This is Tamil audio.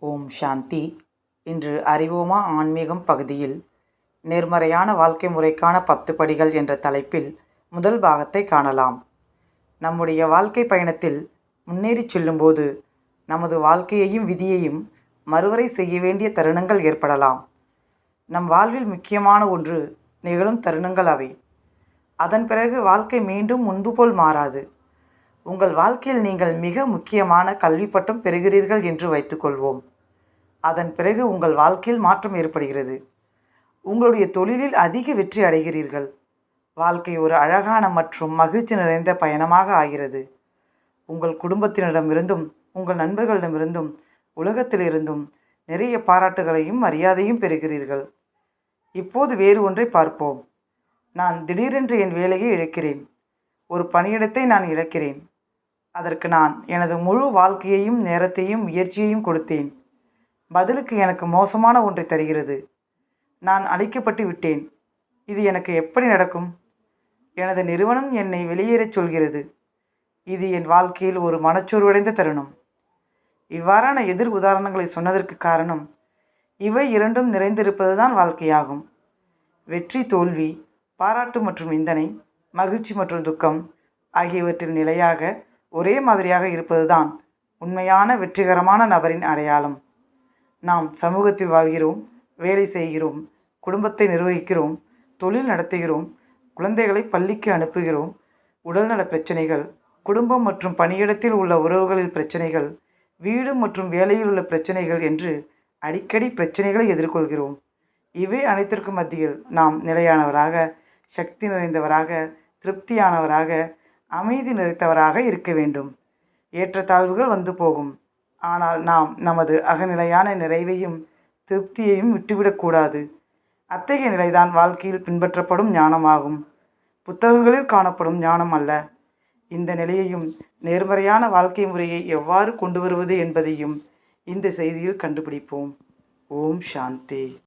ஓம் சாந்தி. இன்று அறிவோமா ஆன்மீகம் பகுதியில் நேர்மறையான வாழ்க்கை முறைக்கான பத்து படிகள் என்ற தலைப்பில் முதல் பாகத்தை காணலாம். நம்முடைய வாழ்க்கை பயணத்தில் முன்னேறிச் செல்லும்போது நமது வாழ்க்கையையும் விதியையும் மறுவரை செய்ய வேண்டிய தருணங்கள் ஏற்படலாம். நம் வாழ்வில் முக்கியமான ஒன்று நிகழும் தருணங்கள் அவை. அதன் பிறகு வாழ்க்கை மீண்டும் முன்பு போல் மாறாது. உங்கள் வாழ்க்கையில் நீங்கள் மிக முக்கியமான கல்வி பட்டம் பெறுகிறீர்கள் என்று வைத்துக்கொள்வோம். அதன் பிறகு உங்கள் வாழ்க்கையில் மாற்றம் ஏற்படுகிறது. உங்களுடைய தொழிலில் அதிக வெற்றி அடைகிறீர்கள். வாழ்க்கை ஒரு அழகான மற்றும் மகிழ்ச்சி நிறைந்த பயணமாக ஆகிறது. உங்கள் குடும்பத்தினரிடமிருந்தும் உங்கள் நண்பர்களிடமிருந்தும் உலகத்திலிருந்தும் நிறைய பாராட்டுகளையும் மரியாதையும் பெறுகிறீர்கள். இப்போது வேறு ஒன்றை பார்ப்போம். நான் திடீரென்று என் வேலையை இழக்கிறேன். ஒரு பணியிடத்தை நான் இழக்கிறேன். அதற்கு நான் எனது முழு வாழ்க்கையையும் நேரத்தையும் முயற்சியையும் கொடுத்தேன். பதிலுக்கு எனக்கு மோசமான ஒன்றை தருகிறது. நான் அழைக்கப்பட்டு விட்டேன். இது எனக்கு எப்படி நடக்கும்? எனது நிறுவனம் என்னை வெளியேறச் சொல்கிறது. இது என் வாழ்க்கையில் ஒரு மனச்சோர்வடைந்த தருணம். இவ்வாறான எதிர் உதாரணங்களை சொன்னதற்கு காரணம் இவை இரண்டும் நிறைந்திருப்பதுதான் வாழ்க்கையாகும். வெற்றி தோல்வி பாராட்டு மற்றும் நிந்தனை மகிழ்ச்சி மற்றும் துக்கம் ஆகியவற்றில் நிலையாக ஒரே மாதிரியாக இருப்பதுதான் உண்மையான வெற்றிகரமான நபரின் அடையாளம். நாம் சமூகத்தில் வாழ்கிறோம் வேலை செய்கிறோம் குடும்பத்தை நிர்வகிக்கிறோம் தொழில் நடத்துகிறோம் குழந்தைகளை பள்ளிக்கு அனுப்புகிறோம் உடல்நல பிரச்சனைகள் குடும்பம் மற்றும் பணியிடத்தில் உள்ள உறவுகளில் பிரச்சனைகள் வீடு மற்றும் வேலையில் உள்ள பிரச்சனைகள் என்று அடிக்கடி பிரச்சனைகளை எதிர்கொள்கிறோம். இவை அனைத்திற்கும் மத்தியில் நாம் நிலையானவராக சக்தி நிறைந்தவராக திருப்தியானவராக அமைதி நிறைத்தவராக இருக்க வேண்டும். ஏற்றத்தாழ்வுகள் வந்து போகும். ஆனால் நாம் நமது அகநிலையான நிறைவையும் திருப்தியையும் விட்டுவிடக்கூடாது அத்தகைய நிலைதான் வாழ்க்கையில் பின்பற்றப்படும் ஞானமாகும். புத்தகங்களில் காணப்படும் ஞானம் அல்ல. இந்த நிலையையும் நேர்மறையான வாழ்க்கை முறையை எவ்வாறு கொண்டு வருவது என்பதையும் இந்த செய்தியில் கண்டுபிடிப்போம். ஓம் சாந்தி.